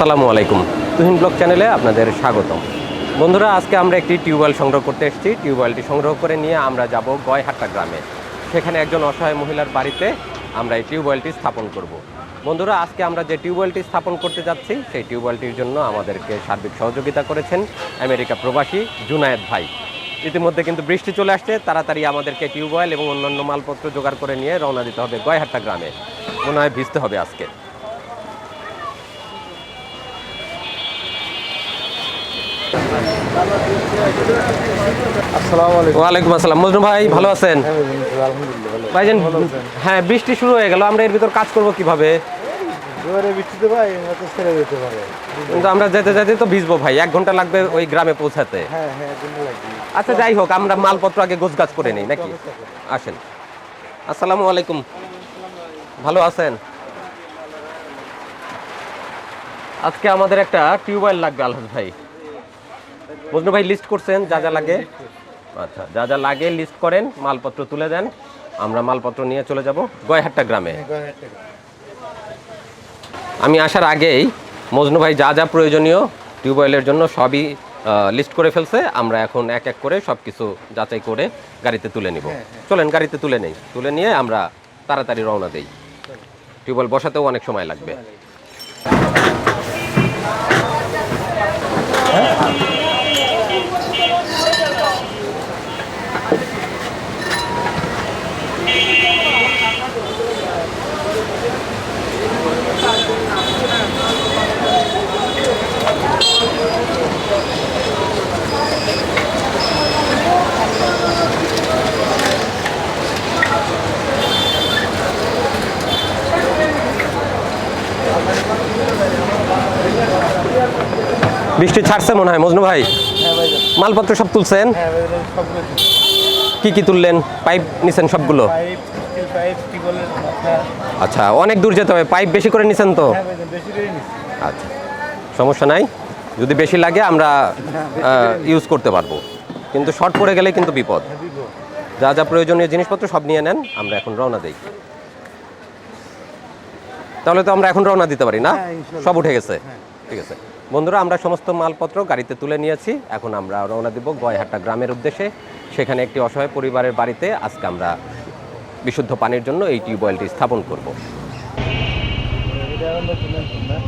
আসসালামু আলাইকুম। তুহিন ব্লগ চ্যানেলে আপনাদের স্বাগতম। বন্ধুরা, আজকে আমরা একটি টিউবওয়েল সংগ্রহ করতে এসেছি। টিউবওয়েলটি সংগ্রহ করে নিয়ে আমরা যাব গয়হাট্টা গ্রামে। সেখানে একজন অসহায় মহিলার বাড়িতে আমরা এই টিউবওয়েলটি স্থাপন করব। বন্ধুরা, আজকে আমরা যে টিউবওয়েলটি স্থাপন করতে যাচ্ছি, সেই টিউবওয়েলটির জন্য আমাদেরকে সার্বিক সহযোগিতা করেছেন আমেরিকা প্রবাসী জুনায়েদ ভাই। ইতিমধ্যে কিন্তু বৃষ্টি চলে আসছে। তাড়াতাড়ি আমাদেরকে টিউবওয়েল এবং অন্যান্য মালপত্র জোগাড় করে নিয়ে রওনা দিতে হবে গয়হাট্টা গ্রামে। মনে হয় ভিজতে হবে আজকে আসসালামু আলাইকুম ওয়ালাইকুম আসসালাম। মজনু ভাই ভালো আছেন? ভাইজান হ্যাঁ বৃষ্টি শুরু হয়ে গেল আমরা এর ভিতর কাজ করব কীভাবে? কিন্তু আমরা যেতে যেতে তো ভিজবো ভাই এক ঘণ্টা লাগবে ওই গ্রামে পৌঁছাতে। হ্যাঁ হ্যাঁ আচ্ছা যাই হোক আমরা মালপত্র আগে গোছ গাছ করে নিই নাকি? আসেন। আসসালামু আলাইকুম। ভালো আছেন? আজকে আমাদের একটা টিউবওয়েল লাগবে আলহাজ ভাই। মজনু ভাই লিস্ট করছেন যা যা লাগে। আচ্ছা যা যা লাগে লিস্ট করেন মালপত্র তুলে দেন। আমরা মালপত্র নিয়ে চলে যাব গয়হাট্টা গ্রামে। আমি আসার আগেই মজনু ভাই যা যা প্রয়োজনীয় টিউবওয়েলের জন্য সবই লিস্ট করে ফেলছে। আমরা এখন এক এক করে সব কিছু যাচাই করে গাড়িতে তুলে নিব। চলেন গাড়িতে তুলে নেই। তুলে নিয়ে আমরা তাড়াতাড়ি রওনা দেই। টিউবওয়েল বসাতেও অনেক সময় লাগবে বৃষ্টি ছাড়ছে মনে হয় মজনু ভাই? হ্যাঁ মালপত্র সব তুলছেন? হ্যাঁ কি কি তুললেন? পাইপ নিছেন সবগুলো? আচ্ছা অনেক দূর যেতে হবে পাইপ বেশি করে নিছেন তো? হ্যাঁ আচ্ছা সমস্যা নাই। যদি বেশি লাগে আমরা ইউজ করতে পারব। কিন্তু শর্ট পড়ে গেলে কিন্তু বিপদ। যা যা প্রয়োজনীয় জিনিসপত্র সব নিয়ে নেন আমরা এখন রওনা দিই। তাহলে তো আমরা এখন রওনা দিতে পারি না? সব উঠে গেছে। ঠিক আছে। বন্ধুরা, আমরা সমস্ত মালপত্র গাড়িতে তুলে নিয়েছি। এখন আমরা রওনা দিব গয়হাট্টা গ্রামের উদ্দেশ্যে। সেখানে একটি অসহায় পরিবারের বাড়িতে আজকে আমরা বিশুদ্ধ পানির জন্য এই টিউবওয়েলটি স্থাপন করব। এটা এখন নতুন নতুন না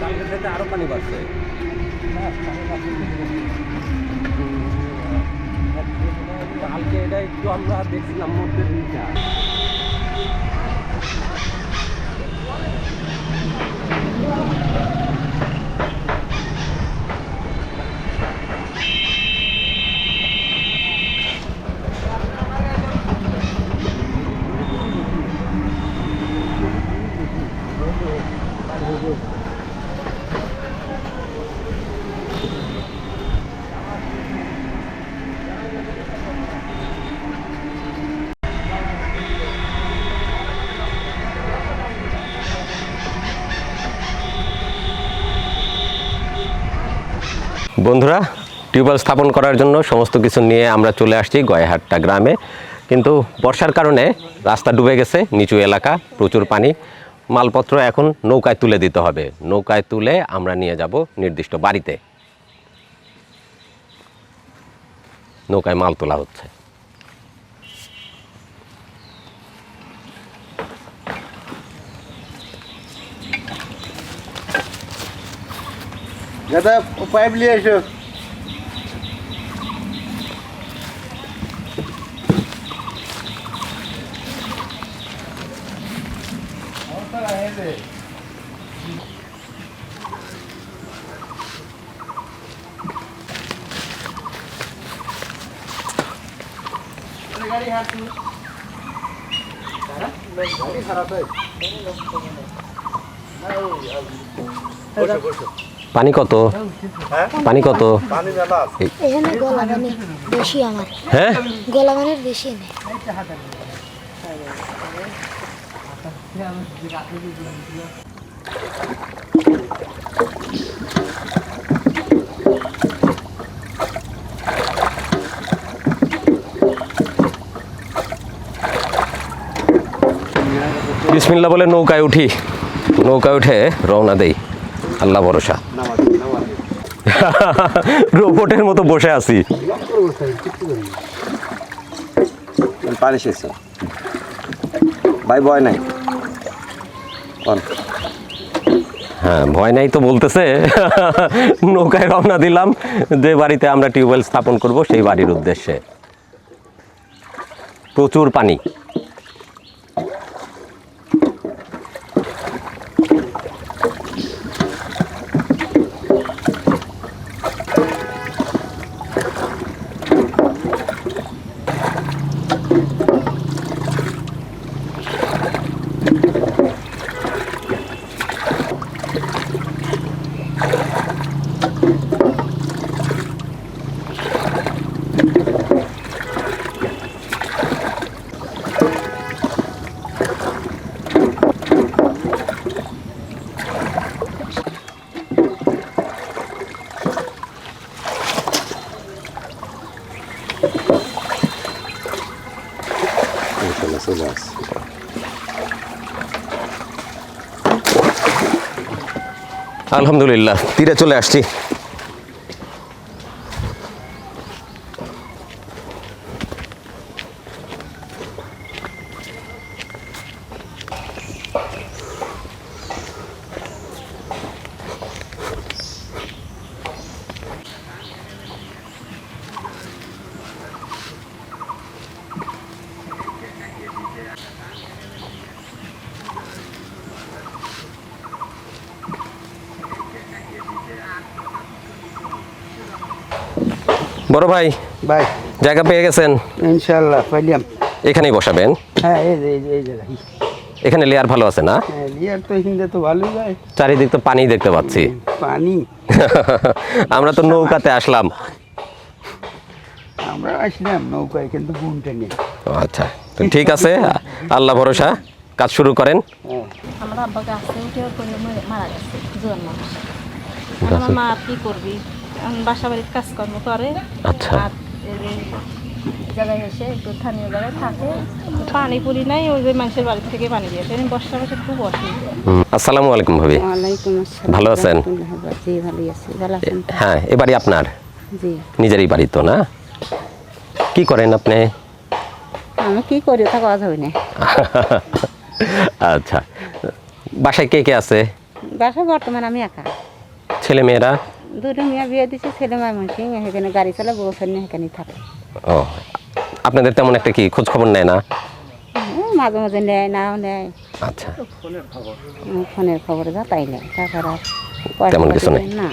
কালকে থেকে আরও পানি বাড়ছে কালকে এটা একটু আমরা দেখছিলাম মধ্যে বন্ধুরা, টিউবওয়েল স্থাপন করার জন্য সমস্ত কিছু নিয়ে আমরা চলে আসছি গয়াহাট্টা গ্রামে। কিন্তু বর্ষার কারণে রাস্তা ডুবে গেছে, নিচু এলাকা, প্রচুর পানি। মালপত্র এখন নৌকায় তুলে দিতে হবে। নৌকায় তুলে আমরা নিয়ে যাব নির্দিষ্ট বাড়িতে। নৌকায় মাল তোলা হচ্ছে। দাদা পাইপ নিয়ে এসো। পানি কত পানি কত? পানি কত? এখানে গলা বেশি আমার। হ্যাঁ? গলা বেশি নেই বিসমিল্লা বলে নৌকায় উঠি। নৌকায় উঠে রওনা দেই। আল্লাহ ভরসা। রোবটের মতো বসে আছি। পানি শেষ ভাই ভয় নাই? হ্যাঁ ভয় নাই তো বলতেছে। নৌকায় রওনা দিলাম। যে বাড়িতে আমরা টিউবওয়েল স্থাপন করব সেই বাড়ির উদ্দেশ্যে। প্রচুর পানি। ইনশাল্লাহ চলে আসছে আলহামদুলিল্লাহ তীরে চলে আসছি বড় ভাই ভাই। জায়গা পেয়ে গেছেন? ইনশাল্লাহ পাইলাম। এখানেই বসাবেন? হ্যাঁ এই যে এই জায়গায় এখানে লেয়ার ভালো আছে না? হ্যাঁ লিয়ার তো হিন্দে তো ভালোই যায় চারিদিক তো পানি দেখতে পাচ্ছি। পানি। আমরা তো নৌকাতে আসলাম। আমরা আসলাম নৌকায় কিন্তু বুনটা নেই। ও আচ্ছা। তো ঠিক আছে আল্লাহ ভরসা কাজ শুরু করেন। হ্যাঁ। আমার আব্বা গাছে উঠে মারা গেছে জোয়ান মানুষ। আমার মা কি করবি? বাসা বাড়ির কাজকর্ম করে। আচ্ছা। আর জায়গায় এসে একটু স্থানীয় জায়গায় থাকে। পানি পুরি নাই ওই যে মানুষের বাড়ি থেকে পানি দিয়েছে এমনি বর্ষা বসে খুব অসুবিধা। আসসালামু আলাইকুম ভাবি। ওয়ালাইকুম আসসালাম। ভালো আছেন? জি ভালো আছি ভালো আছেন হ্যাঁ এ বাড়ি আপনার? জি। নিজেরই বাড়ি তো না? কি করেন আপনি? আমি কি করি তা কথা হই না। আচ্ছা। বাসায় কে কে আছে? বাসা বর্তমান আমি একা। ছেলে মেয়েরা? দুটো মেয়ে বিয়ে দিচ্ছে ছেলে মেয়ে মুসি সেখানে গাড়ি চালা বউ নিয়ে সেখানে থাকে। ও আপনাদের তেমন একটা কি খোঁজ খবর নেয় না? মাঝে মাঝে নেয় নাও নেয়। আচ্ছা। উম, ফোনের খবর। যা তাই নেয় তারপরে তেমন কিছু নেই? না।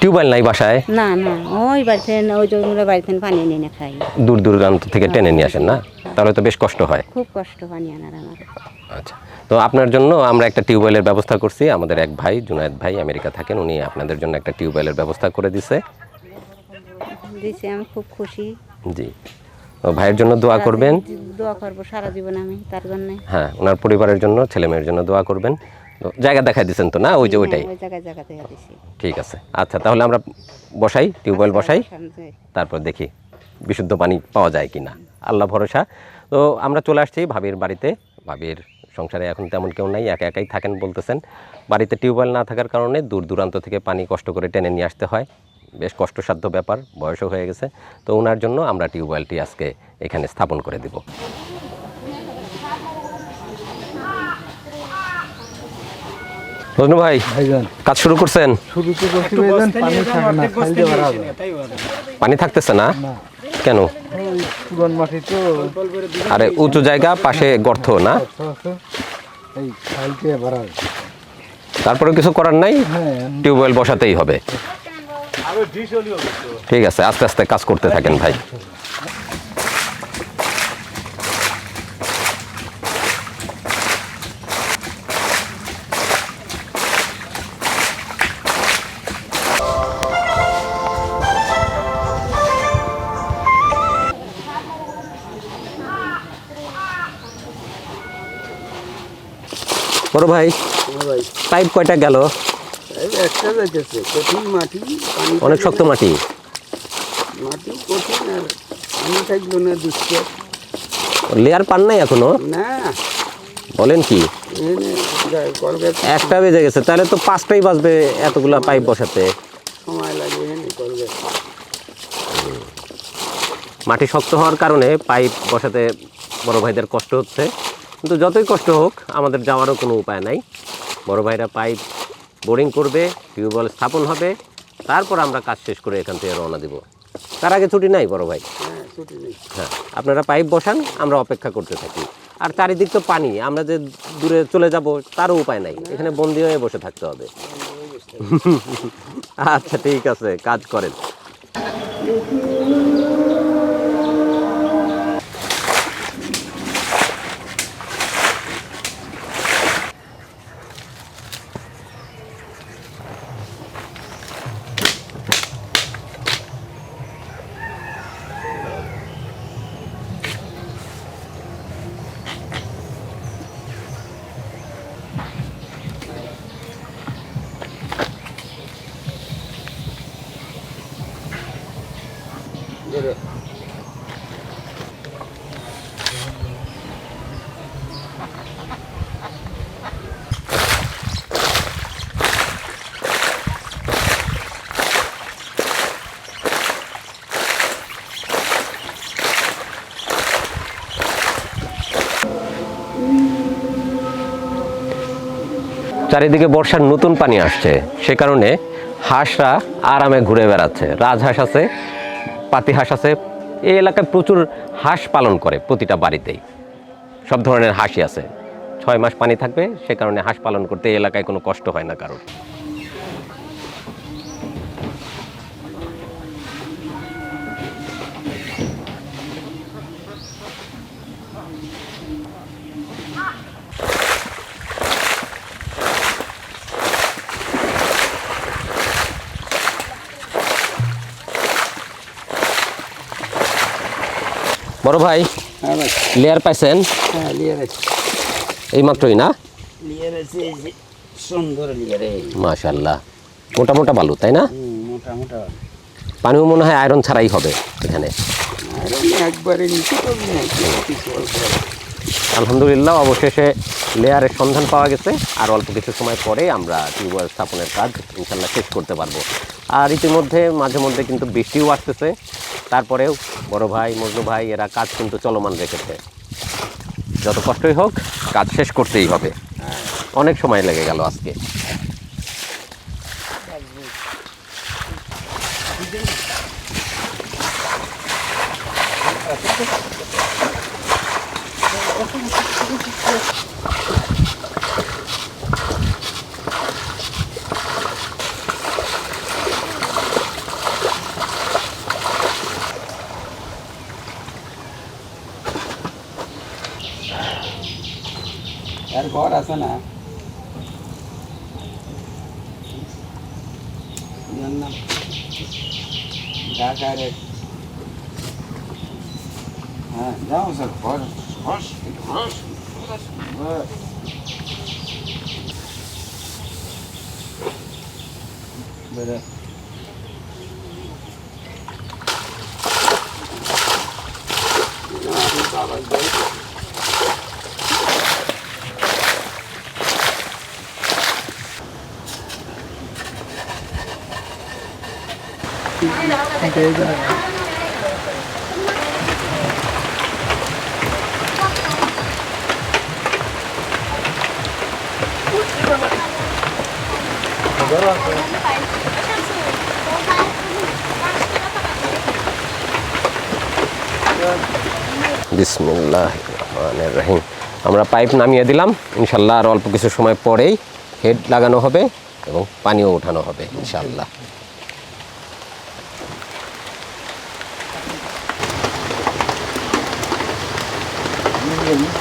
টিউবওয়েল নাই বাসায়? না না ওই বাড়িতে ওই জমিগুলো বাড়িতে পানি নিয়ে খাই। দূর দূরান্ত থেকে টেনে নিয়ে আসেন না? তাহলে তো বেশ কষ্ট হয়। খুব কষ্ট পানি আনার আমার। আচ্ছা তো আপনার জন্য আমরা একটা টিউবওয়েলের ব্যবস্থা করছি। আমাদের এক ভাই জুনায়েদ ভাই আমেরিকা থাকেন উনি আপনাদের জন্য একটা টিউবওয়েলের ব্যবস্থা করে দিছে। দিছি আমি খুব খুশি। জি ভাইয়ের জন্য দোয়া করবেন। দোয়া করব সারা জীবন আমি তার জন্যে। হ্যাঁ ওনার পরিবারের জন্য ছেলে মেয়ের জন্য দোয়া করবেন। জায়গা দেখাই দিচ্ছেন তো না? ওই যে ওইটাই। ঠিক আছে। আচ্ছা তাহলে আমরা বসাই টিউবওয়েল বসাই তারপর দেখি বিশুদ্ধ পানি পাওয়া যায় কিনা। আল্লাহ ভরসা। তো আমরা চলে আসছি ভাবির বাড়িতে। ভাবির সংসারে এখন তেমন কেউ নাই একা একাই থাকেন বলতেছেন। বাড়িতে টিউবওয়েল না থাকার কারণে দূর দূরান্ত থেকে পানি কষ্ট করে টেনে নিয়ে আসতে হয়। বেশ কষ্টসাধ্য ব্যাপার বয়সও হয়ে গেছে। তো ওনার জন্য আমরা টিউবওয়েলটি আজকে এখানে স্থাপন করে দিব। রজনু ভাই কাজ শুরু করছেন? পানি থাকতেছে না? কেন? আরে উঁচু জায়গা পাশে গর্ত না? তারপরে কিছু করার নাই? হ্যাঁ। টিউবওয়েল বসাতেই হবে। ঠিক আছে আস্তে আস্তে কাজ করতে থাকেন ভাই। বড় ভাই পাইপ কয়টা গেল? অনেক শক্ত মাটি। মাটি কঠিন আর না লেয়ার পান নাই এখনও? না। বলেন কি? একটা বেজে গেছে তাহলে তো পাঁচটাই বাজবে এতগুলা পাইপ বসাতে। সময় লাগে এনে মাটি শক্ত হওয়ার কারণে পাইপ বসাতে বড় ভাইদের কষ্ট হচ্ছে। কিন্তু যতই কষ্ট হোক আমাদের যাওয়ারও কোনো উপায় নাই। বড় ভাইরা পাইপ বোরিং করবে টিউবওয়েল স্থাপন হবে তারপর আমরা কাজ শেষ করে এখান থেকে রওনা দিব। তার আগে ছুটি নাই বড় ভাই? হ্যাঁ হ্যাঁ আপনারা পাইপ বসান আমরা অপেক্ষা করতে থাকি। আর চারিদিক তো পানি আমরা যে দূরে চলে যাব তারও উপায় নাই। এখানে বন্দি হয়ে বসে থাকতে হবে। আচ্ছা ঠিক আছে কাজ করেন। চারিদিকে বর্ষার নতুন পানি আসছে। সে কারণে হাঁসরা আরামে ঘুরে বেড়াচ্ছে। রাজহাঁস আছে পাতি হাঁস আছে। এই এলাকায় প্রচুর হাঁস পালন করে প্রতিটা বাড়িতেই। সব ধরনের হাঁসই আছে। ছয় মাস পানি থাকবে, সে কারণে হাঁস পালন করতে এই এলাকায় কোনো কষ্ট হয় না কারোর। বড় ভাই হ্যাঁ লেয়ার পাইছেন? হ্যাঁ এই মাত্রই না? মাশাল্লাহ মোটা মোটা বালু তাই না? পানিও মনে হয় আয়রন ছাড়াই হবে এখানে। আলহামদুলিল্লাহ অবশেষে লেয়ারের সন্ধান পাওয়া গেছে। আর অল্প কিছু সময় পরে আমরা টিউবওয়েল স্থাপনের কাজ ইনশাল্লাহ শেষ করতে পারব। আর ইতিমধ্যে মাঝে মধ্যে কিন্তু বৃষ্টিও আসতেছে। তারপরেও বড় ভাই, মজনু ভাই, এরা কাজ কিন্তু চলমান রেখেছে। যত কষ্টই হোক, কাজ শেষ করতেই হবে। অনেক সময় লেগে গেল আজকে। আর ঘর ಕಲ ಇದನ್ನು ಗಾಗಾರೆ ಹಾಂ ಜಾವು ಸರ್ ಬಸ್ ಬಸ್ ಬಸ್ ಬಸ್ ಬರ আমরা পাইপ নামিয়ে দিলাম। ইনশাল্লাহ আর অল্প কিছু সময় পরেই হেড লাগানো হবে এবং পানিও ওঠানো হবে ইনশাল্লাহ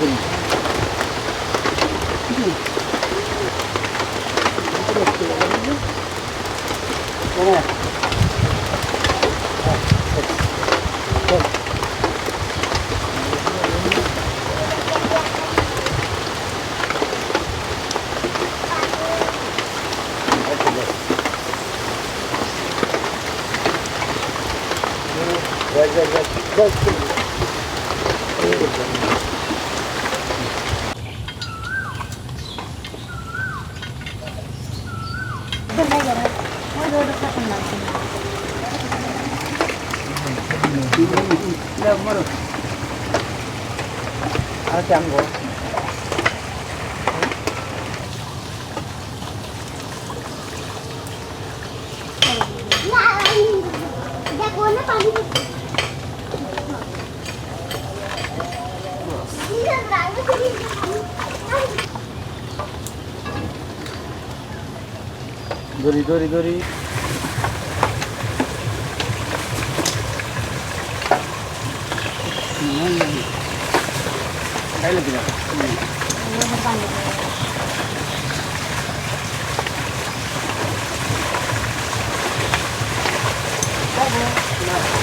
嗯。দড়ি দড়ি দড়ি। Ini lagi 放着。Thank.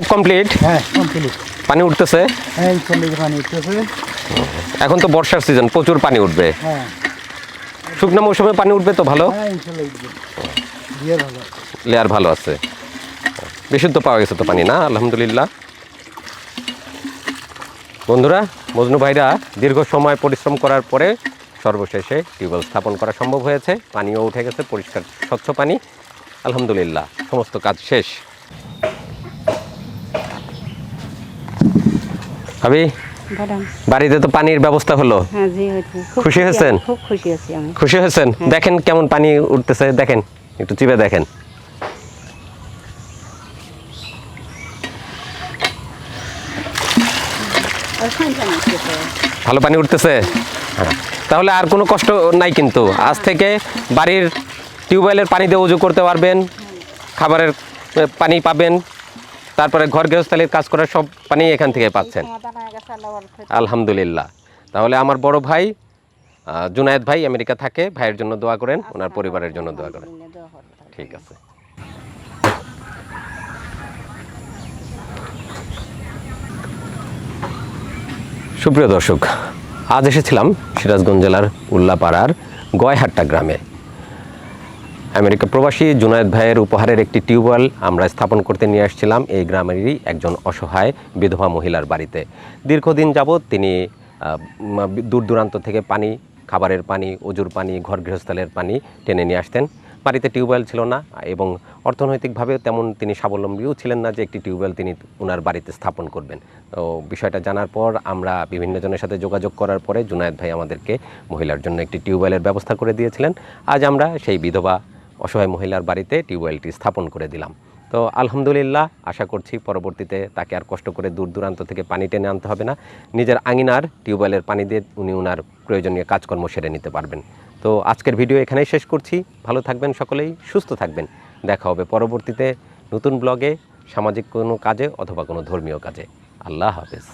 সব কমপ্লিট হ্যাঁ কমপ্লিট পানি উঠতেছে? হ্যাঁ পানি উঠতেছে। এখন তো বর্ষার সিজন প্রচুর পানি উঠবে। হ্যাঁ। শুকনো মৌসুমে পানি উঠবে তো ভালো? লেয়ার ভালো আছে। বিশুদ্ধ পাওয়া গেছে তো পানি না? আলহামদুলিল্লাহ। বন্ধুরা মজনু ভাইরা দীর্ঘ সময় পরিশ্রম করার পরে সর্বশেষে টিউবওয়েল স্থাপন করা সম্ভব হয়েছে। পানিও উঠে গেছে পরিষ্কার স্বচ্ছ পানি। আলহামদুলিল্লাহ সমস্ত কাজ শেষ। ম্যাডাম বাড়িতে তো পানির ব্যবস্থা হলো। হ্যাঁ খুশি হয়েছেন? খুশি আমি। হয়েছেন? দেখেন কেমন পানি উঠতেছে দেখেন একটু চিবে দেখেন। ভালো পানি উঠতেছে? হ্যাঁ। তাহলে আর কোনো কষ্ট নাই কিন্তু। আজ থেকে বাড়ির টিউবওয়েলের পানি দিয়ে উজু করতে পারবেন খাবারের পানি পাবেন। তারপরে ঘর গৃহস্থালির কাজ করার সব পানি এখান থেকে পাচ্ছেন। আলহামদুলিল্লাহ তাহলে আমার বড় ভাই জুনায়েদ ভাই আমেরিকা থাকে, ভাইয়ের জন্য দোয়া করেন, ওনার পরিবারের জন্য দোয়া করেন। ঠিক আছে সুপ্রিয় দর্শক, আজ এসেছিলাম সিরাজগঞ্জ জেলার উল্লাপাড়ার গয়হাট্টা গ্রামে আমেরিকা প্রবাসী জুনায়েদ ভাইয়ের উপহারের একটি টিউবওয়েল আমরা স্থাপন করতে নিয়ে আসছিলাম এই গ্রামেরই একজন অসহায় বিধবা মহিলার বাড়িতে। দীর্ঘদিন যাবৎ তিনি দূর দূরান্ত থেকে পানি, খাবারের পানি, উজুর পানি ঘর গৃহস্থলের পানি টেনে নিয়ে আসতেন। বাড়িতে টিউবওয়েল ছিল না এবং অর্থনৈতিকভাবে তেমন তিনি স্বাবলম্বীও ছিলেন না যে একটি টিউবওয়েল তিনি ওনার বাড়িতে স্থাপন করবেন। তো বিষয়টা জানার পর আমরা বিভিন্ন জনের সাথে যোগাযোগ করার পরে জুনায়েদ ভাই আমাদেরকে মহিলার জন্য একটি টিউবওয়েলের ব্যবস্থা করে দিয়েছিলেন। আজ আমরা সেই বিধবা অসহায় মহিলার বাড়িতে টিউবওয়েলটি স্থাপন করে দিলাম। তো আলহামদুলিল্লাহ, আশা করছি পরবর্তীতে তাকে আর কষ্ট করে দূর দূরান্ত থেকে পানি টেনে আনতে হবে না। নিজের আঙিনার টিউবওয়েলের পানি দিয়ে উনি ওনার প্রয়োজনীয় কাজকর্ম সেরে নিতে পারবেন। তো আজকের ভিডিও এখানেই শেষ করছি। ভালো থাকবেন সকলেই, সুস্থ থাকবেন। দেখা হবে পরবর্তীতে নতুন ব্লগে, সামাজিক কোনো কাজে অথবা কোনো ধর্মীয় কাজে। আল্লাহ হাফেজ।